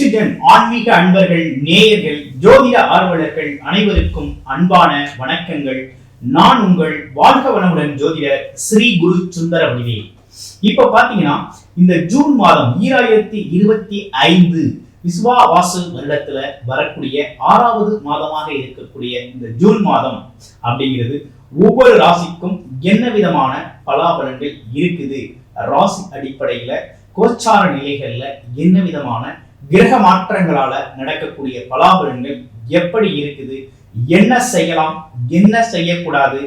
Next gen ஆன்மீக அன்பர்கள் நேயர்கள் ஜோதிட ஆர்வலர்கள் அனைவருக்கும் அன்பான வணக்கங்கள். நான் உங்கள் வாழ்க வளமுடன் ஜோதிடர் ஸ்ரீ குரு சுந்தர வடிவே இப்ப பாத்தீங்கன்னா இந்த ஜூன் மாதம் ஈராயிரத்தி இருபத்தி ஐந்து விஸ்வாவாசு வருடத்துல வரக்கூடிய ஆறாவது மாதமாக இருக்கக்கூடிய இந்த ஜூன் மாதம் அப்படிங்கிறது ஒவ்வொரு ராசிக்கும் என்ன விதமான பலாபலன்கள் இருக்குது? ராசி அடிப்படையில கோச்சார நிலைகள்ல என்ன விதமான கிரக மாற்றங்களால நடக்கக்கூடிய பலாபலன்கள் எப்படி இருக்குது? என்ன செய்யலாம்? என்ன செய்யக்கூடாது?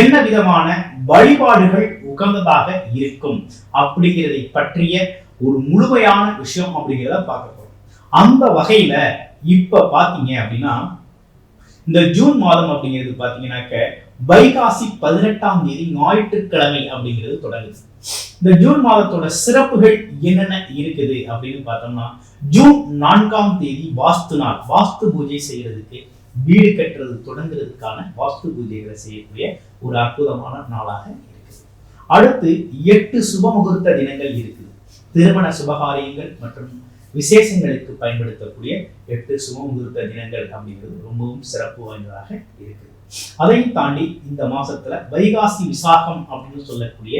என்ன விதமான வழிபாடுகள் உகந்ததாக இருக்கும்? அப்படிங்கிறதை பற்றிய ஒரு முழுமையான விஷயம் அப்படிங்கிறத பார்க்க போறோம். அந்த வகையில இப்ப பாத்தீங்க அப்படின்னா இந்த ஜூன் மாதம் அப்படிங்கிறது பாத்தீங்கன்னாக்க வைகாசி பதினெட்டாம் தேதி ஞாயிற்றுக்கிழமை அப்படிங்கிறது தொடங்குது. இந்த ஜூன் மாதத்தோட சிறப்புகள் என்னென்ன இருக்குது அப்படின்னு பார்த்தோம்னா ஜூன் நான்காம் தேதி வாஸ்து நாள் வாஸ்து பூஜை செய்யறதுக்கு வீடு கட்டுறது தொடங்குறதுக்கான வாஸ்து பூஜைகளை செய்யக்கூடிய ஒரு அற்புதமான நாளாக இருக்குது அடுத்து எட்டு சுப முகூர்த்த தினங்கள் இருக்குது. திருமண சுபகாரியங்கள் மற்றும் விசேஷங்களுக்கு பயன்படுத்தக்கூடிய எட்டு சுப முகூர்த்த தினங்கள் அப்படிங்கிறது ரொம்பவும் சிறப்பு வாய்ந்ததாக இருக்குது அதையும் தாண்டி இந்த மாசத்துல வைகாசி விசாகம் அப்படின்னு சொல்லக்கூடிய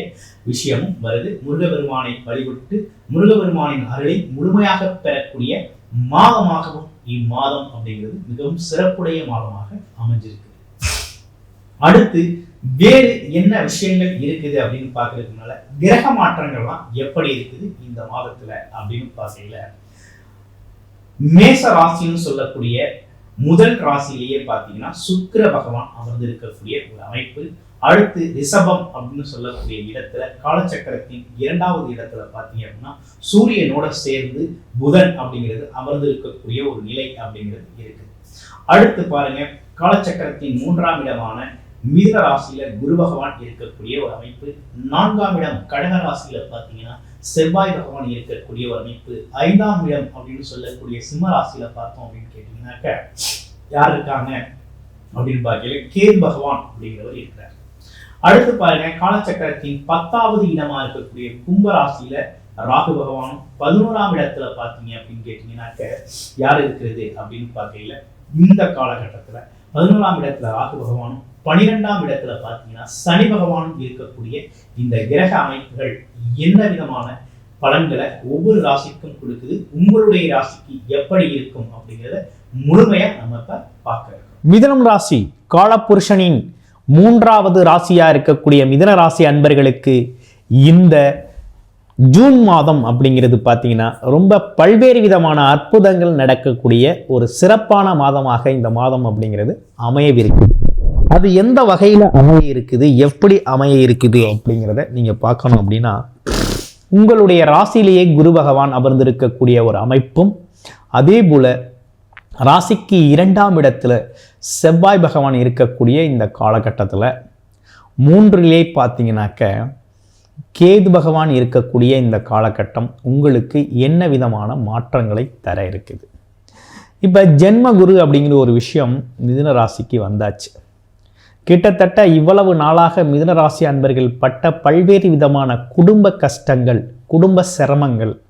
விஷயமும் வருது. முருகபெருமானை வழிபட்டு முருகபெருமானின் அருளை முழுமையாக பெறக்கூடிய மாதமாகவும் இம்மாதம் அப்படிங்கிறது மிகவும் சிறப்புடைய மாதமாக அமைஞ்சிருக்கு. அடுத்து வேறு என்ன விஷயங்கள் இருக்குது அப்படின்னு பார்க்கறதுனால கிரக மாற்றங்கள்லாம் எப்படி இருக்குது இந்த மாதத்துல அப்படின்னு பார்க்கல மேச ராசின்னு சொல்லக்கூடிய முதல் ராசியிலேயே பார்த்தீங்கன்னா சுக்கிர பகவான் அமர்ந்து இருக்கக்கூடிய ஒரு அமைப்பு. அடுத்து ரிஷபம் அப்படின்னு சொல்லக்கூடிய இடத்துல காலச்சக்கரத்தின் இரண்டாவது இடத்துல பார்த்தீங்க அப்படின்னா சூரியனோட சேர்ந்து புதன் அப்படிங்கிறது அமர்ந்து இருக்கக்கூடிய ஒரு நிலை அப்படிங்கிறது இருக்கு. அடுத்து பாருங்க காலச்சக்கரத்தின் மூன்றாம் இடமான மிதுன ராசியில குரு பகவான் இருக்கக்கூடிய ஒரு அமைப்பு. நான்காம் இடம் கடக ராசியில பார்த்தீங்கன்னா செவ்வாய் பகவான் இருக்கக்கூடிய ஒரு அமைப்பு. ஐந்தாம் இடம் அப்படின்னு சொல்லக்கூடிய சிம்ம ராசியில பார்த்தோம் அப்படின்னு கேட்டீங்கன்னாக்க யார் இருக்காங்க? அப்படின்னு பார்க்கல கேது பகவான் அப்படிங்கிறவர் இருக்கிறார். அடுத்து பாருங்க காலச்சக்கரத்தின் பத்தாவது இடமா இருக்கக்கூடிய கும்ப ராசியில ராகு பகவானும் பதினோராம் இடத்துல பார்த்தீங்க அப்படின்னு கேட்டீங்கன்னாக்க யார் இருக்கிறது அப்படின்னு பார்க்கல இந்த காலகட்டத்துல பதினோராம் இடத்துல ராகு பகவானும் பனிரெண்டாம் இடத்துல பார்த்தீங்கன்னா சனி பகவானும் இருக்கக்கூடிய இந்த கிரக அமைப்புகள் என்ன விதமான பலன்களை ஒவ்வொரு ராசிக்கும் கொடுக்குது? உங்களுடைய ராசிக்கு எப்படி இருக்கும் அப்படிங்கிறத முழுமையா நம்ம இப்ப பார்க்க மிதனம் ராசி காலப்புருஷனின் மூன்றாவது ராசியா இருக்கக்கூடிய மிதன ராசி அன்பர்களுக்கு இந்த ஜூன் மாதம் அப்படிங்கிறது பார்த்தீங்கன்னா ரொம்ப பல்வேறு விதமான அற்புதங்கள் நடக்கக்கூடிய ஒரு சிறப்பான மாதமாக இந்த மாதம் அப்படிங்கிறது அமையவிருக்கு அது எந்த வகையில் அமைய இருக்குது எப்படி அமைய இருக்குது அப்படிங்கிறத நீங்கள் பார்க்கணும் அப்படின்னா உங்களுடைய ராசியிலேயே குரு பகவான் அமர்ந்திருக்கக்கூடிய ஒரு அமைப்பும் அதே போல் ராசிக்கு இரண்டாம் இடத்துல செவ்வாய் பகவான் இருக்கக்கூடிய இந்த காலகட்டத்தில் மூன்றிலே பார்த்தீங்கன்னாக்க கேது பகவான் இருக்கக்கூடிய இந்த காலகட்டம் உங்களுக்கு என்ன விதமான மாற்றங்களை தர இருக்குது? இப்போ ஜென்ம குரு அப்படிங்கிற ஒரு விஷயம் மிதுன ராசிக்கு வந்தாச்சு. கிட்டத்தட்ட இவ்வளவு நாளாக மிதுனராசி அன்பர்கள் பட்ட பல்வேறு விதமான குடும்ப கஷ்டங்கள் குடும்ப சிரமங்கள்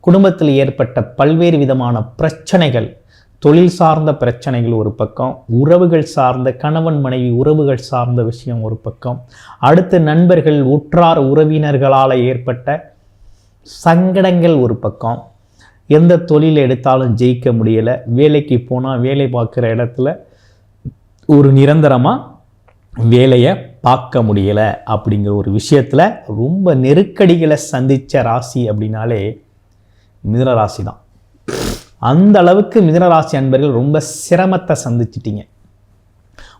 குடும்பத்தில் ஏற்பட்ட பல்வேறு விதமான பிரச்சனைகள் தொழில் சார்ந்த பிரச்சனைகள் ஒரு பக்கம் உறவுகள் சார்ந்த கணவன் மனைவி உறவுகள் சார்ந்த விஷயம் ஒரு பக்கம் அடுத்து நண்பர்கள் உற்றார் உறவினர்களால் ஏற்பட்ட சங்கடங்கள் ஒரு பக்கம். எந்த தொழில் எடுத்தாலும் ஜெயிக்க முடியலை வேலைக்கு போனால் வேலை பார்க்குற இடத்துல ஒரு நிரந்தரமாக வேலையை பார்க்க முடியலை அப்படிங்கிற ஒரு விஷயத்தில் ரொம்ப நெருக்கடிகளை சந்தித்த ராசி அப்படின்னாலே மிதனராசி தான். அந்த அளவுக்கு மிதனராசி அன்பர்கள் ரொம்ப சிரமத்தை சந்திச்சிட்டிங்க.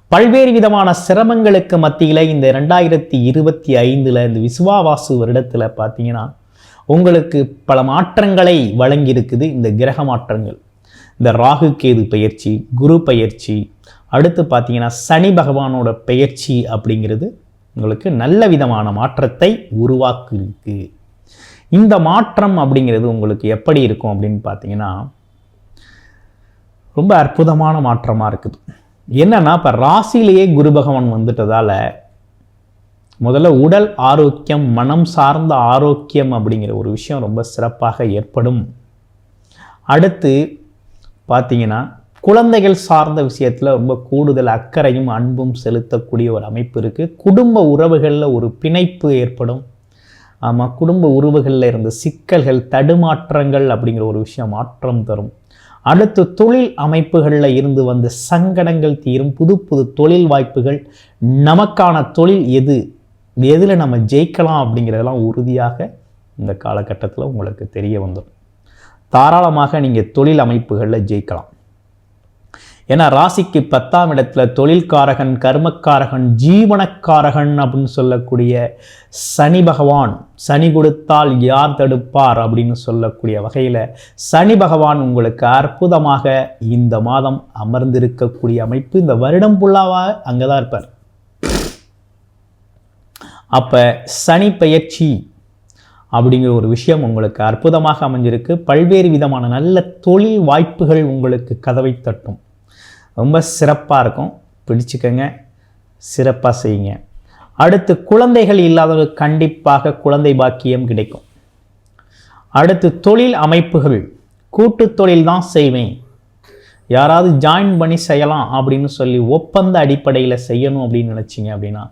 பல்வேறு விதமான சிரமங்களுக்கு மத்தியில் இந்த ரெண்டாயிரத்தி இருபத்தி ஐந்தில் இந்த விசுவாவாசு வருடத்தில் பார்த்தீங்கன்னா உங்களுக்கு பல மாற்றங்களை வழங்கி இருக்குது இந்த கிரக மாற்றங்கள். இந்த ராகு கேது பயிற்சி குரு பயிற்சி அடுத்து பார்த்தீங்கன்னா சனி பகவானோட பெயர்ச்சி அப்படிங்கிறது உங்களுக்கு நல்ல விதமான மாற்றத்தை உருவாக்கிருக்கு இந்த மாற்றம் அப்படிங்கிறது உங்களுக்கு எப்படி இருக்கும் அப்படின்னு பார்த்தீங்கன்னா ரொம்ப அற்புதமான மாற்றமாக இருக்குது. என்னென்னா இப்போ ராசியிலேயே குரு பகவான் வந்துட்டதால முதல்ல உடல் ஆரோக்கியம் மனம் சார்ந்த ஆரோக்கியம் அப்படிங்கிற ஒரு விஷயம் ரொம்ப சிறப்பாக ஏற்படும். அடுத்து பார்த்தீங்கன்னா குழந்தைகள் சார்ந்த விஷயத்தில் ரொம்ப கூடுதல் அக்கறையும் அன்பும் செலுத்தக்கூடிய ஒரு அமைப்பு இருக்குது குடும்ப உறவுகளில் ஒரு பிணைப்பு ஏற்படும். ஆமாம் குடும்ப உறவுகளில் இருந்த சிக்கல்கள் தடுமாற்றங்கள் அப்படிங்கிற ஒரு விஷயம் மாற்றம் தரும். அடுத்து தொழில் அமைப்புகளில் இருந்து வந்த சங்கடங்கள் தீரும். புது புது தொழில் வாய்ப்புகள். நமக்கான தொழில் எது? எதில் நம்ம ஜெயிக்கலாம் அப்படிங்கிறதெல்லாம் உறுதியாக இந்த காலகட்டத்தில் உங்களுக்கு தெரிய வந்துடும். தாராளமாக நீங்கள் தொழில் அமைப்புகளில் ஜெயிக்கலாம். ஏன்னா ராசிக்கு பத்தாம் இடத்துல தொழில்காரகன் கர்மக்காரகன் ஜீவனக்காரகன் அப்படின்னு சொல்லக்கூடிய சனி பகவான் சனி கொடுத்தால் யார் தடுப்பார் அப்படின்னு சொல்லக்கூடிய வகையில் சனி பகவான் உங்களுக்கு அற்புதமாக இந்த மாதம் அமர்ந்திருக்கக்கூடிய அமைப்பு. இந்த வருடம் புல்லாவாக அங்கே தான் இருப்பார். அப்போ சனி பெயர்ச்சி அப்படிங்கிற ஒரு விஷயம் உங்களுக்கு அற்புதமாக அமைஞ்சிருக்கு. பல்வேறு விதமான நல்ல தொழில் வாய்ப்புகள் உங்களுக்கு கதவை தட்டும். ரொம்ப சிறப்பாக இருக்கும். பிடிச்சிக்கங்க. சிறப்பாக செய்யுங்க. அடுத்து குழந்தைகள் இல்லாதவங்க கண்டிப்பாக குழந்தை பாக்கியம் கிடைக்கும். அடுத்து தொழில் அமைப்புகள். கூட்டு தொழில் தான் செய்வேன். யாராவது ஜாயின் பண்ணி செய்யலாம் அப்படின்னு சொல்லி ஒப்பந்த அடிப்படையில் செய்யணும் அப்படின்னு நினச்சிங்க அப்படின்னா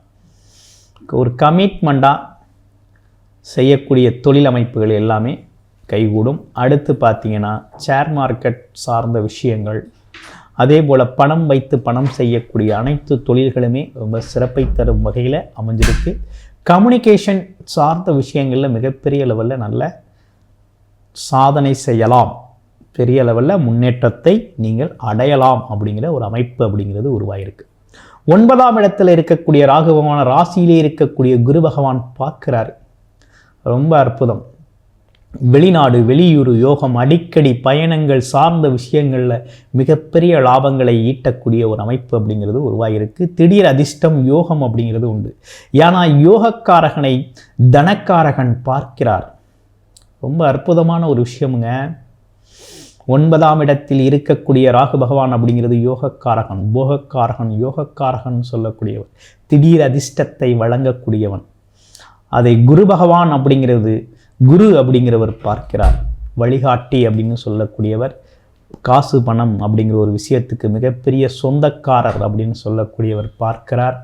ஒரு கமிட்மெண்ட்டாக செய்யக்கூடிய தொழில் அமைப்புகள் எல்லாமே கைகூடும். அடுத்து பார்த்தீங்கன்னா ஷேர் மார்க்கெட் சார்ந்த விஷயங்கள் அதே போல் பணம் வைத்து பணம் செய்யக்கூடிய அனைத்து தொழில்களுமே ரொம்ப சிறப்பை தரும் வகையில் அமைஞ்சிருக்கு. கம்யூனிகேஷன் சார்ந்த விஷயங்களில் மிகப்பெரிய லெவலில் நல்ல சாதனை செய்யலாம். பெரிய லெவலில் முன்னேற்றத்தை நீங்கள் அடையலாம் அப்படிங்கிற ஒரு அமைப்பு அப்படிங்கிறது உருவாயிருக்கு. ஒன்பதாம் இடத்துல இருக்கக்கூடிய ராகு பகவான் ராசியிலே இருக்கக்கூடிய குரு பகவான் பார்க்குறாரு. ரொம்ப அற்புதம். வெளிநாடு வெளியூர் யோகம் அடிக்கடி பயணங்கள் சார்ந்த விஷயங்களில் மிகப்பெரிய லாபங்களை ஈட்டக்கூடிய ஒரு அமைப்பு அப்படிங்கிறது உருவாகியிருக்கு. திடீர் அதிர்ஷ்டம் யோகம் அப்படிங்கிறது உண்டு. ஏன்னா யோகக்காரகனை தனக்காரகன் பார்க்கிறார். ரொம்ப அற்புதமான ஒரு விஷயமுங்க. ஒன்பதாம் இடத்தில் இருக்கக்கூடிய ராகு பகவான் அப்படிங்கிறது யோகக்காரகன் போகக்காரகன் யோகக்காரகன் சொல்லக்கூடியவன் திடீர் அதிர்ஷ்டத்தை வழங்கக்கூடியவன். அதை குரு பகவான் அப்படிங்கிறது குரு அப்படிங்கிறவர் பார்க்கிறார். வழிகாட்டி அப்படின்னு சொல்லக்கூடியவர் காசு பணம் அப்படிங்கிற ஒரு விஷயத்துக்கு மிகப்பெரிய சொந்தக்காரர் அப்படின்னு சொல்லக்கூடியவர் பார்க்கிறார்.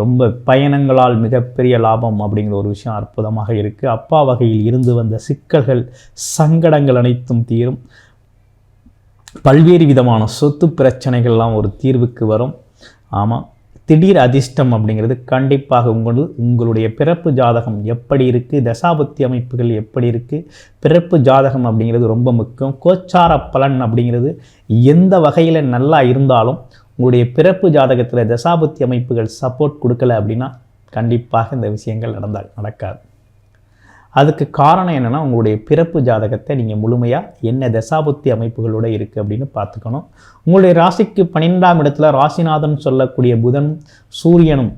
ரொம்ப பயணங்களால் மிகப்பெரிய லாபம் அப்படிங்கிற ஒரு விஷயம் அற்புதமாக இருக்குது அப்பா வகையில் இருந்து வந்த சிக்கல்கள் சங்கடங்கள் அனைத்தும் தீரும். பல்வேறு விதமான சொத்து பிரச்சனைகள்லாம் ஒரு தீர்வுக்கு வரும். ஆமாம் திடீர் அதிர்ஷ்டம் அப்படிங்கிறது கண்டிப்பாக உங்கள் உங்களுடைய பிறப்பு ஜாதகம் எப்படி இருக்குது தசாபுத்தி அமைப்புகள் எப்படி இருக்குது பிறப்பு ஜாதகம் அப்படிங்கிறது ரொம்ப முக்கியம் கோச்சார பலன் அப்படிங்கிறது எந்த வகையில் நல்லா இருந்தாலும் உங்களுடைய பிறப்பு ஜாதகத்தில் தசாபுத்தி அமைப்புகள் சப்போர்ட் கொடுக்கல அப்படின்னா கண்டிப்பாக இந்த விஷயங்கள் நடந்தால் நடக்காது. அதுக்கு காரணம் என்னென்னா உங்களுடைய பிறப்பு ஜாதகத்தை நீங்கள் முழுமையாக என்ன தசாபுத்தி அமைப்புகளோட இருக்குது அப்படின்னு பார்த்துக்கணும். உங்களுடைய ராசிக்கு பன்னிரெண்டாம் இடத்துல ராசிநாதன் சொல்லக்கூடிய புதன் சூரியனும்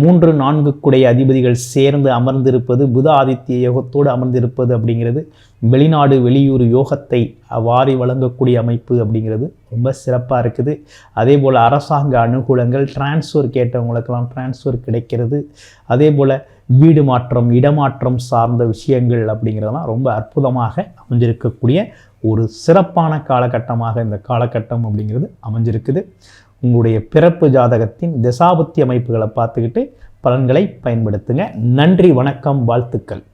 மூன்று நான்கு குடைய அதிபதிகள் சேர்ந்து அமர்ந்திருப்பது புத ஆதித்ய யோகத்தோடு அமர்ந்திருப்பது அப்படிங்கிறது வெளிநாடு வெளியூர் யோகத்தை வாரி வழங்கக்கூடிய அமைப்பு அப்படிங்கிறது ரொம்ப சிறப்பாக இருக்குது. அதே போல் அரசாங்க அனுகூலங்கள் டிரான்ஸ்ஃபர் கேட்டவங்களுக்கெல்லாம் டிரான்ஸ்ஃபர் கிடைக்கிறது. அதே போல் வீடு மாற்றம் இடமாற்றம் சார்ந்த விஷயங்கள் அப்படிங்கிறதெல்லாம் ரொம்ப அற்புதமாக அமைஞ்சிருக்கக்கூடிய ஒரு சிறப்பான காலகட்டமாக இந்த காலகட்டம் அப்படிங்கிறது அமைஞ்சிருக்குது. உங்களுடைய பிறப்பு ஜாதகத்தின் திசாபுத்தி அமைப்புகளை பார்த்துக்கிட்டு பலன்களை பயன்படுத்துங்க. நன்றி வணக்கம் வாழ்த்துக்கள்.